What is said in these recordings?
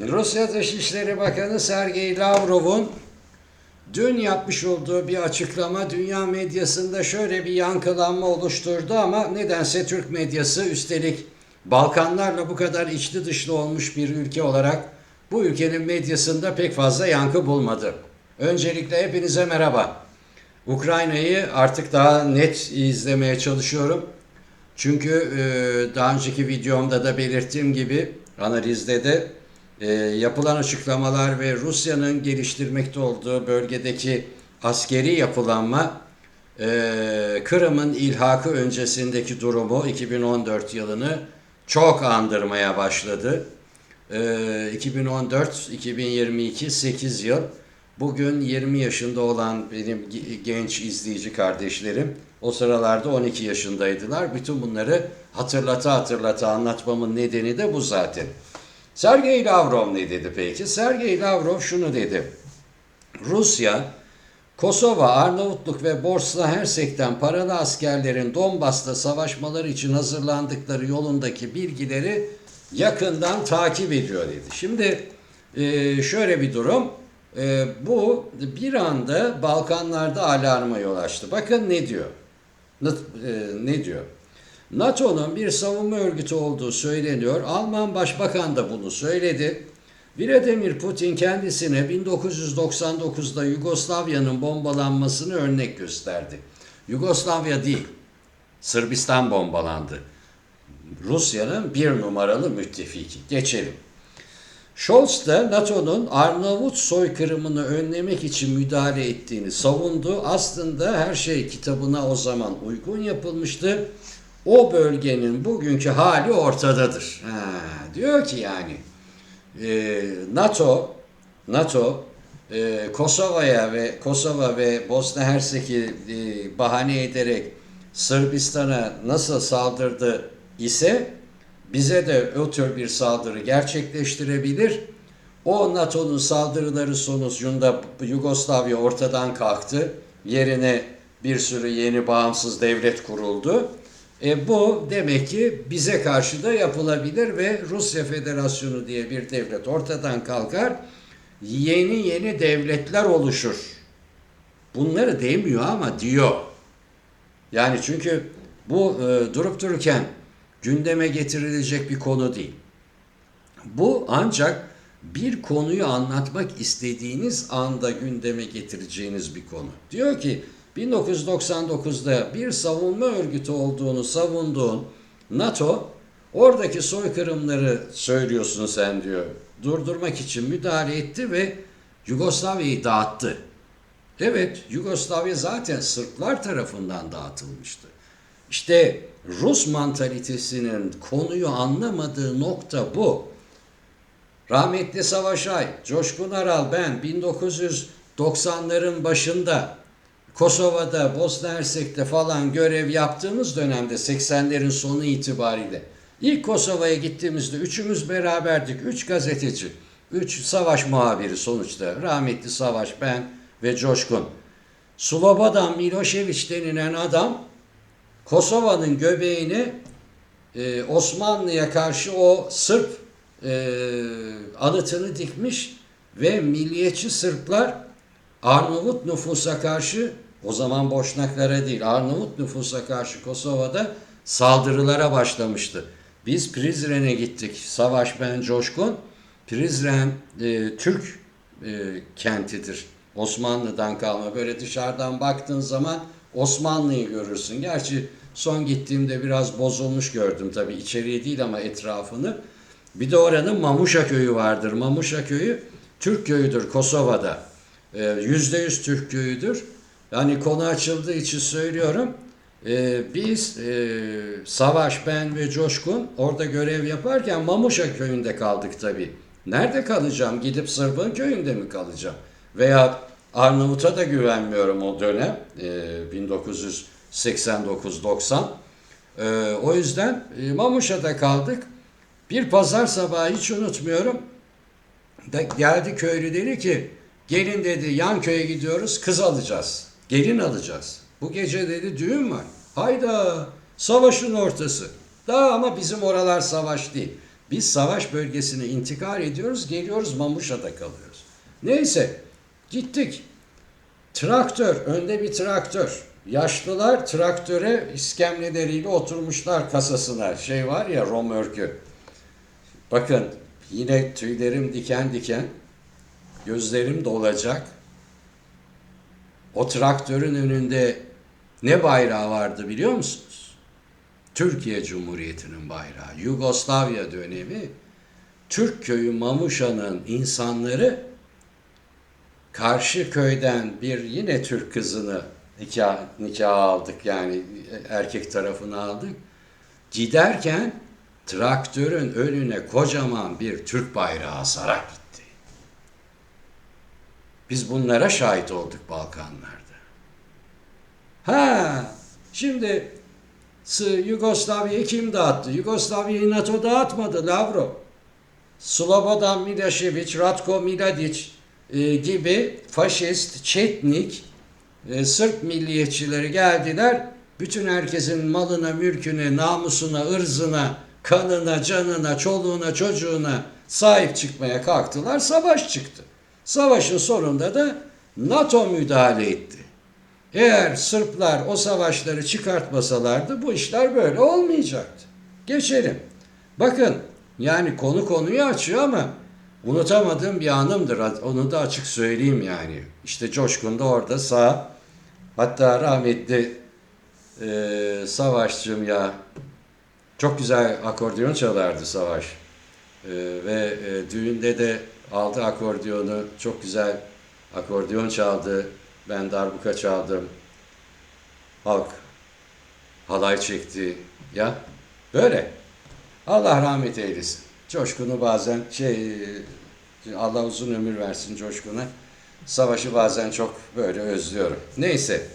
Rusya Dışişleri Bakanı Sergey Lavrov'un dün yapmış olduğu bir açıklama dünya medyasında şöyle bir yankılanma oluşturdu ama nedense Türk medyası üstelik Balkanlarla bu kadar içli dışlı olmuş bir ülke olarak bu ülkenin medyasında pek fazla yankı bulmadı. Öncelikle hepinize merhaba. Ukrayna'yı artık daha net izlemeye çalışıyorum. Çünkü daha önceki videomda da belirttiğim gibi analizde de e, yapılan açıklamalar ve Rusya'nın geliştirmekte olduğu bölgedeki askeri yapılanma e, Kırım'ın ilhakı öncesindeki durumu 2014 yılını çok andırmaya başladı. E, 2014-2022 8 yıl. Bugün 20 yaşında olan benim ge- genç izleyici kardeşlerim o sıralarda 12 yaşındaydılar. Bütün bunları hatırlata hatırlata anlatmamın nedeni de bu zaten. Sergey Lavrov ne dedi peki? Sergey Lavrov şunu dedi. Rusya, Kosova, Arnavutluk ve Bosna Hersek'ten paralı askerlerin Donbas'ta savaşmaları için hazırlandıkları yolundaki bilgileri yakından takip ediyor dedi. Şimdi e, şöyle bir durum. E, bu bir anda Balkanlarda alarma yol açtı. Bakın ne diyor. E, ne diyor? NATO'nun bir savunma örgütü olduğu söyleniyor. Alman Başbakan da bunu söyledi. Vladimir Putin kendisine 1999'da Yugoslavya'nın bombalanmasını örnek gösterdi. Yugoslavya değil, Sırbistan bombalandı. Rusya'nın bir numaralı müttefiki. Geçelim. Scholz da NATO'nun Arnavut soykırımını önlemek için müdahale ettiğini savundu. Aslında her şey kitabına o zaman uygun yapılmıştı. O bölgenin bugünkü hali ortadadır. Ha, diyor ki yani e, NATO NATO e, Kosova'ya ve Kosova ve Bosna Hersek'i e, bahane ederek Sırbistan'a nasıl saldırdı ise bize de o tür bir saldırı gerçekleştirebilir. O NATO'nun saldırıları sonucunda Yugoslavya ortadan kalktı. Yerine bir sürü yeni bağımsız devlet kuruldu. E bu demek ki bize karşı da yapılabilir ve Rusya Federasyonu diye bir devlet ortadan kalkar. Yeni yeni devletler oluşur. Bunları demiyor ama diyor. Yani çünkü bu e, durup dururken gündeme getirilecek bir konu değil. Bu ancak bir konuyu anlatmak istediğiniz anda gündeme getireceğiniz bir konu. Diyor ki 1999'da bir savunma örgütü olduğunu savunduğun NATO oradaki soykırımları söylüyorsun sen diyor. Durdurmak için müdahale etti ve Yugoslavya'yı dağıttı. Evet, Yugoslavya zaten Sırplar tarafından dağıtılmıştı. İşte Rus mantalitesinin konuyu anlamadığı nokta bu. Rahmetli Savaş Ay, Coşkun Aral, ben 1990'ların başında Kosova'da, Bosna Hersek'te falan görev yaptığımız dönemde 80'lerin sonu itibariyle ilk Kosova'ya gittiğimizde üçümüz beraberdik. Üç gazeteci, üç savaş muhabiri sonuçta. Rahmetli Savaş, ben ve Coşkun. Slobodan Milošević denilen adam Kosova'nın göbeğini e, Osmanlı'ya karşı o Sırp e, anıtını dikmiş ve milliyetçi Sırplar Arnavut nüfusa karşı o zaman Boşnaklara değil Arnavut nüfusa karşı Kosova'da saldırılara başlamıştı. Biz Prizren'e gittik. Savaş ben Coşkun. Prizren e, Türk e, kentidir. Osmanlı'dan kalma. Böyle dışarıdan baktığın zaman Osmanlı'yı görürsün. Gerçi son gittiğimde biraz bozulmuş gördüm tabii. içeriği değil ama etrafını. Bir de oranın Mamuşa köyü vardır. Mamuşa köyü Türk köyüdür Kosova'da. Ee, Yüzde yüz Türk köyüdür. Yani konu açıldığı için söylüyorum. Ee, biz e, Savaş, ben ve Coşkun orada görev yaparken Mamuşa köyünde kaldık tabii. Nerede kalacağım? Gidip Sırbın köyünde mi kalacağım? Veya Arnavut'a da güvenmiyorum o dönem. Ee, 1989-90. Ee, o yüzden e, Mamuşa'da kaldık. Bir pazar sabahı hiç unutmuyorum. Da, geldi köylü dedi ki gelin dedi yan köye gidiyoruz kız alacağız. Gelin alacağız. Bu gece dedi düğün var. Hayda savaşın ortası. Daha ama bizim oralar savaş değil. Biz savaş bölgesine intikal ediyoruz, geliyoruz Mamuşa'da kalıyoruz. Neyse gittik. Traktör, önde bir traktör. Yaşlılar traktöre iskemleleriyle oturmuşlar kasasına. Şey var ya romörkü. Bakın yine tüylerim diken diken. Gözlerim dolacak. O traktörün önünde ne bayrağı vardı biliyor musunuz? Türkiye Cumhuriyeti'nin bayrağı. Yugoslavya dönemi Türk köyü Mamuşa'nın insanları karşı köyden bir yine Türk kızını nikah, nikah aldık yani erkek tarafını aldık. Giderken traktörün önüne kocaman bir Türk bayrağı asarak gitti. Biz bunlara şahit olduk Balkanlarda. Ha, şimdi Yugoslavya'yı kim dağıttı? Yugoslavya'yı NATO dağıtmadı Lavrov. Slobodan Milošević, Ratko Mladić e, gibi faşist, çetnik, e, Sırp milliyetçileri geldiler. Bütün herkesin malına, mülküne, namusuna, ırzına, kanına, canına, çoluğuna, çocuğuna sahip çıkmaya kalktılar. Savaş çıktı. Savaşın sonunda da NATO müdahale etti. Eğer Sırplar o savaşları çıkartmasalardı bu işler böyle olmayacaktı. Geçelim. Bakın yani konu konuyu açıyor ama unutamadığım bir anımdır. Onu da açık söyleyeyim yani. İşte Coşkun da orada sağ. Hatta rahmetli e, Savaşçım ya çok güzel akordeon çalardı Savaş. E, ve e, düğünde de aldı akordiyonu çok güzel akordeon çaldı. Ben darbuka çaldım. Halk halay çekti. Ya böyle. Allah rahmet eylesin. Coşkun'u bazen şey Allah uzun ömür versin Coşkun'a. Savaşı bazen çok böyle özlüyorum. Neyse.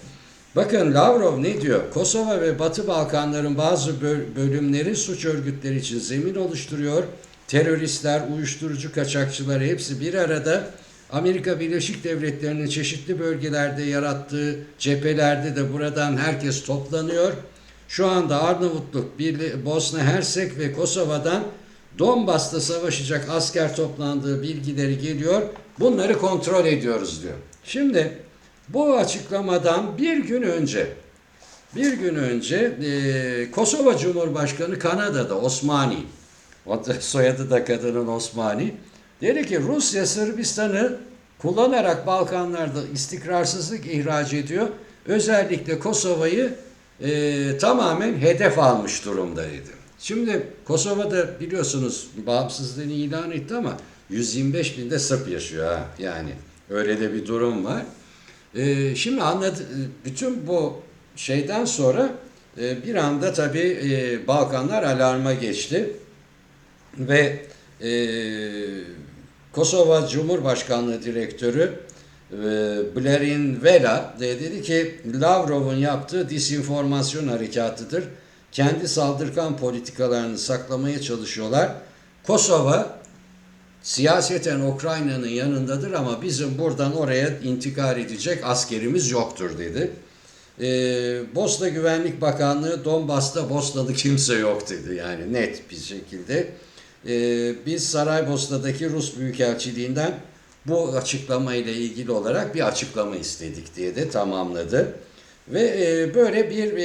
Bakın Lavrov ne diyor? Kosova ve Batı Balkanların bazı böl- bölümleri suç örgütleri için zemin oluşturuyor. Teröristler, uyuşturucu kaçakçıları hepsi bir arada Amerika Birleşik Devletleri'nin çeşitli bölgelerde yarattığı cephelerde de buradan herkes toplanıyor. Şu anda Arnavutluk, Bosna Hersek ve Kosova'dan Donbas'ta savaşacak asker toplandığı bilgileri geliyor. Bunları kontrol ediyoruz diyor. Şimdi bu açıklamadan bir gün önce bir gün önce e, Kosova Cumhurbaşkanı Kanada'da Osmani, soyadı da kadının Osmani, dedi ki Rusya Sırbistan'ı kullanarak Balkanlarda istikrarsızlık ihraç ediyor. Özellikle Kosova'yı e, tamamen hedef almış durumda dedi. Şimdi Kosova'da biliyorsunuz bağımsızlığını ilan etti ama 125 binde Sırp yaşıyor ha. Yani öyle de bir durum var. Ee, şimdi anladı, bütün bu şeyden sonra e, bir anda tabii e, Balkanlar alarma geçti ve e, Kosova Cumhurbaşkanlığı Direktörü e, Blerin Vela de dedi ki Lavrov'un yaptığı disinformasyon harekatıdır. Kendi saldırgan politikalarını saklamaya çalışıyorlar. Kosova siyaseten Ukrayna'nın yanındadır ama bizim buradan oraya intikal edecek askerimiz yoktur dedi. Ee, Bosna Güvenlik Bakanlığı Donbas'ta Bosnalı kimse yok dedi yani net bir şekilde. Ee, biz Saraybosna'daki Rus Büyükelçiliğinden bu açıklama ile ilgili olarak bir açıklama istedik diye de tamamladı. Ve e, böyle bir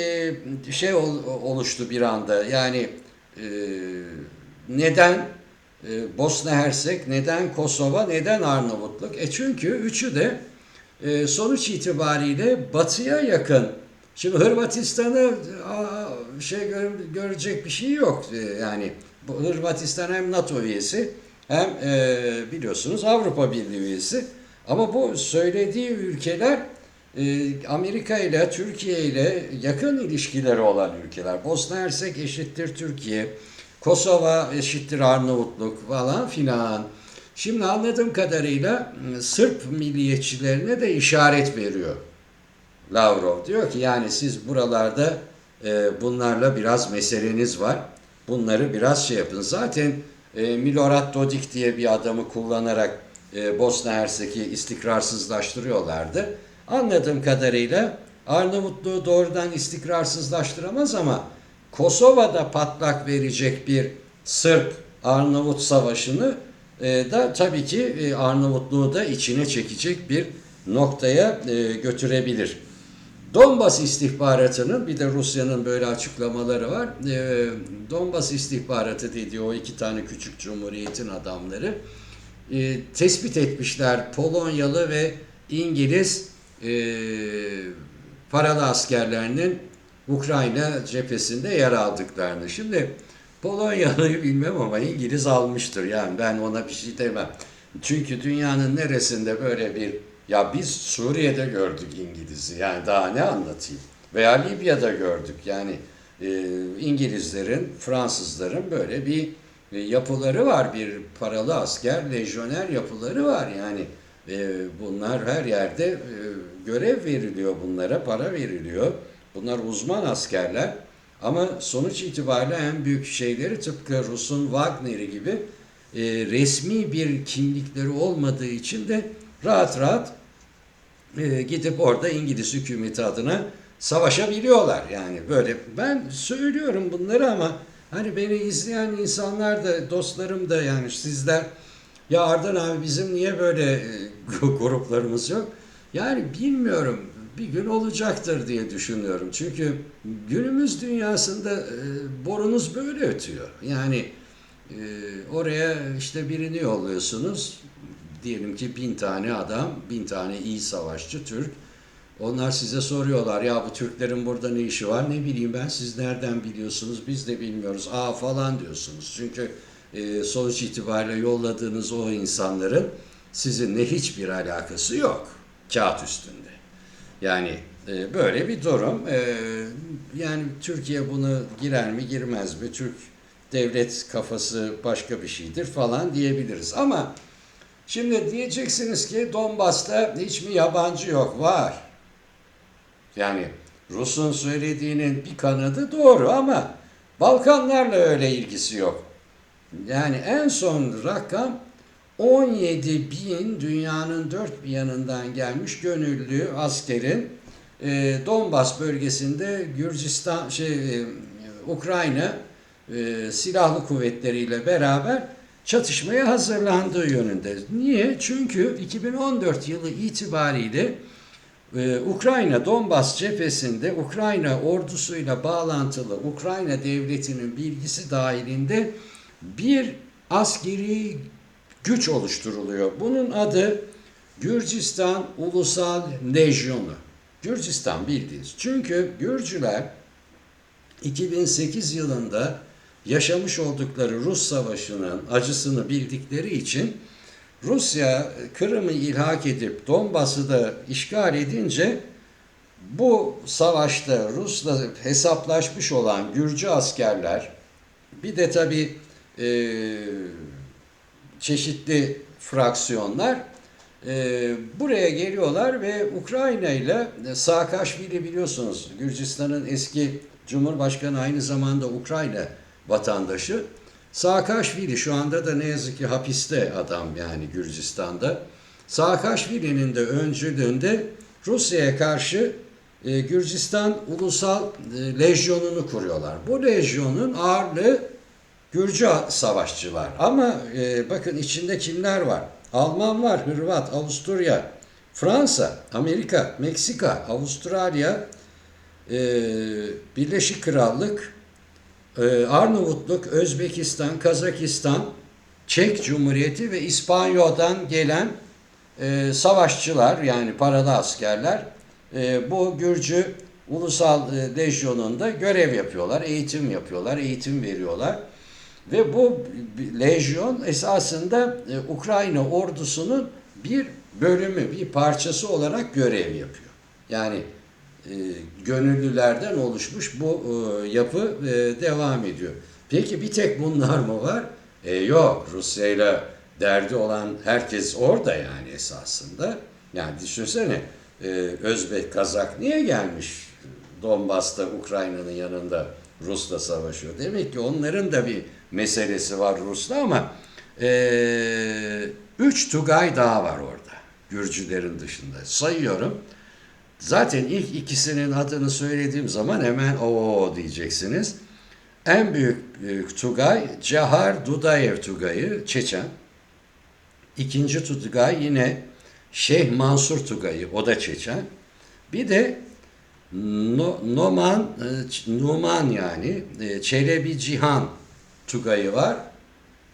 e, şey ol- oluştu bir anda yani e, neden Bosna Hersek, neden Kosova, neden Arnavutluk? E çünkü üçü de sonuç itibariyle batıya yakın. Şimdi Hırvatistan'ı şey gör- görecek bir şey yok. Yani Hırvatistan hem NATO üyesi hem e, biliyorsunuz Avrupa Birliği üyesi. Ama bu söylediği ülkeler e, Amerika ile Türkiye ile yakın ilişkileri olan ülkeler. Bosna Hersek eşittir Türkiye. Kosova eşittir Arnavutluk falan filan. Şimdi anladığım kadarıyla m, Sırp milliyetçilerine de işaret veriyor. Lavrov diyor ki yani siz buralarda e, bunlarla biraz meseleniz var. Bunları biraz şey yapın. Zaten e, Milorad Dodik diye bir adamı kullanarak e, Bosna Hersek'i istikrarsızlaştırıyorlardı. Anladığım kadarıyla Arnavutluğu doğrudan istikrarsızlaştıramaz ama Kosova'da patlak verecek bir Sırp Arnavut Savaşı'nı e, da tabii ki e, Arnavutluğu da içine çekecek bir noktaya e, götürebilir. Donbas istihbaratının bir de Rusya'nın böyle açıklamaları var. E, Donbas istihbaratı dediği o iki tane küçük cumhuriyetin adamları e, tespit etmişler Polonyalı ve İngiliz e, paralı askerlerinin Ukrayna cephesinde yer aldıklarını. Şimdi Polonyalı'yı bilmem ama İngiliz almıştır. Yani ben ona bir şey demem. Çünkü dünyanın neresinde böyle bir ya biz Suriye'de gördük İngiliz'i yani daha ne anlatayım? Veya Libya'da gördük yani e, İngilizlerin, Fransızların böyle bir e, yapıları var. Bir paralı asker, lejyoner yapıları var yani. E, bunlar her yerde e, görev veriliyor bunlara, para veriliyor. Bunlar uzman askerler. Ama sonuç itibariyle en büyük şeyleri tıpkı Rus'un Wagner'i gibi e, resmi bir kimlikleri olmadığı için de rahat rahat e, gidip orada İngiliz hükümeti adına savaşabiliyorlar. Yani böyle ben söylüyorum bunları ama hani beni izleyen insanlar da dostlarım da yani sizler ya Ardan abi bizim niye böyle e, gruplarımız yok? Yani bilmiyorum bir gün olacaktır diye düşünüyorum. Çünkü günümüz dünyasında e, borunuz böyle ötüyor. Yani e, oraya işte birini yolluyorsunuz. Diyelim ki bin tane adam, bin tane iyi savaşçı Türk. Onlar size soruyorlar ya bu Türklerin burada ne işi var ne bileyim ben siz nereden biliyorsunuz biz de bilmiyoruz aa falan diyorsunuz. Çünkü e, sonuç itibariyle yolladığınız o insanların sizinle hiçbir alakası yok kağıt üstünde. Yani e, böyle bir durum. E, yani Türkiye bunu girer mi girmez mi? Türk devlet kafası başka bir şeydir falan diyebiliriz. Ama şimdi diyeceksiniz ki Donbas'ta hiç mi yabancı yok? Var. Yani Rus'un söylediğinin bir kanadı doğru ama Balkanlarla öyle ilgisi yok. Yani en son rakam 17 bin dünyanın dört bir yanından gelmiş gönüllü askerin e, Donbas bölgesinde Gürcistan şey e, Ukrayna e, silahlı kuvvetleriyle beraber çatışmaya hazırlandığı yönünde. Niye? Çünkü 2014 yılı itibariyle e, Ukrayna Donbas cephesinde Ukrayna ordusuyla bağlantılı Ukrayna devletinin bilgisi dahilinde bir askeri güç oluşturuluyor. Bunun adı Gürcistan Ulusal Lejyonu. Gürcistan bildiğiniz. Çünkü Gürcüler 2008 yılında yaşamış oldukları Rus Savaşı'nın acısını bildikleri için Rusya Kırım'ı ilhak edip Donbas'ı da işgal edince bu savaşta Rus'la hesaplaşmış olan Gürcü askerler bir de tabi e, çeşitli fraksiyonlar e, buraya geliyorlar ve Ukrayna ile Saakashvili biliyorsunuz Gürcistan'ın eski Cumhurbaşkanı aynı zamanda Ukrayna vatandaşı. Saakashvili şu anda da ne yazık ki hapiste adam yani Gürcistan'da. Saakashvili'nin de öncülüğünde Rusya'ya karşı e, Gürcistan Ulusal e, Lejyonu'nu kuruyorlar. Bu lejyonun ağırlığı Gürcü savaşçılar. Ama e, bakın içinde kimler var? Alman var, Hırvat, Avusturya, Fransa, Amerika, Meksika, Avustralya, e, Birleşik Krallık, Arnavutluk, Özbekistan, Kazakistan, Çek Cumhuriyeti ve İspanyol'dan gelen e, savaşçılar yani paralı askerler e, bu Gürcü Ulusal e, Lejyonu'nda görev yapıyorlar, eğitim yapıyorlar, eğitim veriyorlar. Ve bu lejyon esasında e, Ukrayna ordusunun bir bölümü, bir parçası olarak görev yapıyor. Yani gönüllülerden oluşmuş bu e, yapı e, devam ediyor. Peki bir tek bunlar mı var? E, yok. Rusya ile derdi olan herkes orada yani esasında. Yani düşünsene e, Özbek, Kazak niye gelmiş Donbas'ta Ukrayna'nın yanında Rus'la savaşıyor? Demek ki onların da bir meselesi var Rus'la ama e, üç Tugay daha var orada. Gürcülerin dışında. Sayıyorum. Zaten ilk ikisinin adını söylediğim zaman hemen o diyeceksiniz. En büyük Tugay Cahar Dudayev Tugay'ı Çeçen. İkinci Tugay yine Şeyh Mansur Tugay'ı o da Çeçen. Bir de No, Noman, e, Numan yani e, Çelebi Cihan Tugay'ı var.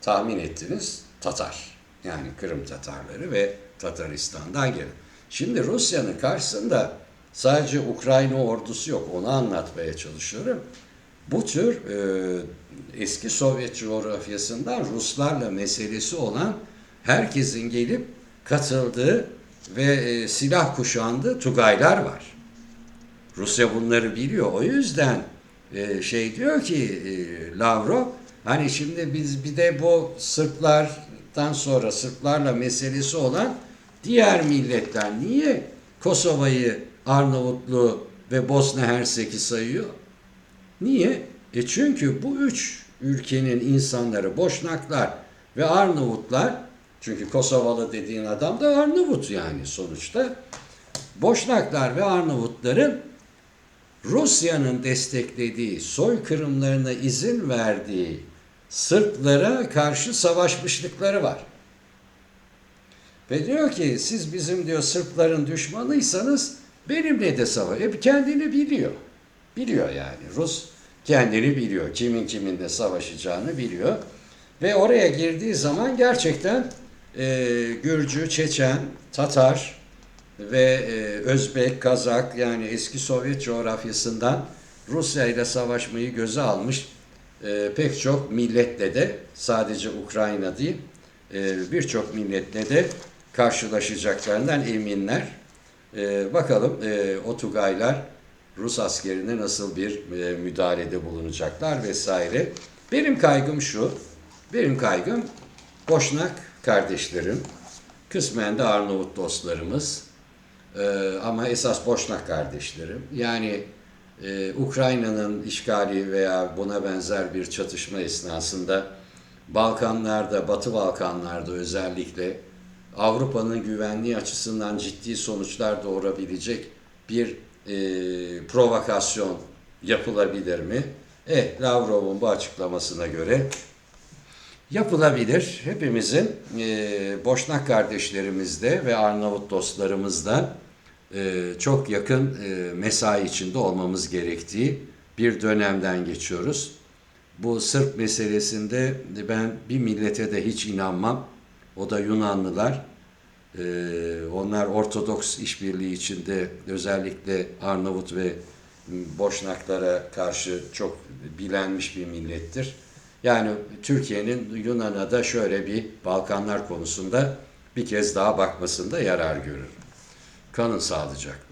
Tahmin ettiniz Tatar. Yani Kırım Tatarları ve Tataristan'dan gelen. Şimdi Rusya'nın karşısında sadece Ukrayna ordusu yok. Onu anlatmaya çalışıyorum. Bu tür e, eski Sovyet coğrafyasından Ruslarla meselesi olan herkesin gelip katıldığı ve e, silah kuşandığı Tugaylar var. Rusya bunları biliyor. O yüzden e, şey diyor ki e, Lavrov hani şimdi biz bir de bu Sırplardan sonra Sırplarla meselesi olan diğer milletler niye Kosova'yı, Arnavutlu ve Bosna Hersek'i sayıyor? Niye? E çünkü bu üç ülkenin insanları Boşnaklar ve Arnavutlar çünkü Kosovalı dediğin adam da Arnavut yani sonuçta. Boşnaklar ve Arnavutların Rusya'nın desteklediği, soykırımlarına izin verdiği Sırplara karşı savaşmışlıkları var. Ve diyor ki siz bizim diyor Sırpların düşmanıysanız benimle de savaş. E kendini biliyor. Biliyor yani. Rus kendini biliyor. Kimin kiminle savaşacağını biliyor. Ve oraya girdiği zaman gerçekten e, Gürcü, Çeçen, Tatar ve e, Özbek, Kazak yani eski Sovyet coğrafyasından Rusya ile savaşmayı göze almış e, pek çok milletle de sadece Ukrayna değil e, birçok milletle de karşılaşacaklarından eminler. E, bakalım e, o Tugaylar Rus askerine nasıl bir e, müdahalede bulunacaklar vesaire. Benim kaygım şu, benim kaygım Boşnak kardeşlerim, kısmen de Arnavut dostlarımız e, ama esas Boşnak kardeşlerim. Yani e, Ukrayna'nın işgali veya buna benzer bir çatışma esnasında Balkanlarda, Batı Balkanlarda özellikle Avrupa'nın güvenliği açısından ciddi sonuçlar doğurabilecek bir e, provokasyon yapılabilir mi? E, Lavrov'un bu açıklamasına göre yapılabilir. Hepimizin e, Boşnak kardeşlerimizde ve Arnavut dostlarımızda e, çok yakın e, mesai içinde olmamız gerektiği bir dönemden geçiyoruz. Bu Sırp meselesinde ben bir millete de hiç inanmam. O da Yunanlılar. Ee, onlar Ortodoks işbirliği içinde özellikle Arnavut ve Boşnaklara karşı çok bilenmiş bir millettir. Yani Türkiye'nin Yunan'a da şöyle bir Balkanlar konusunda bir kez daha bakmasında yarar görürüm. Kanın sağlıcakla.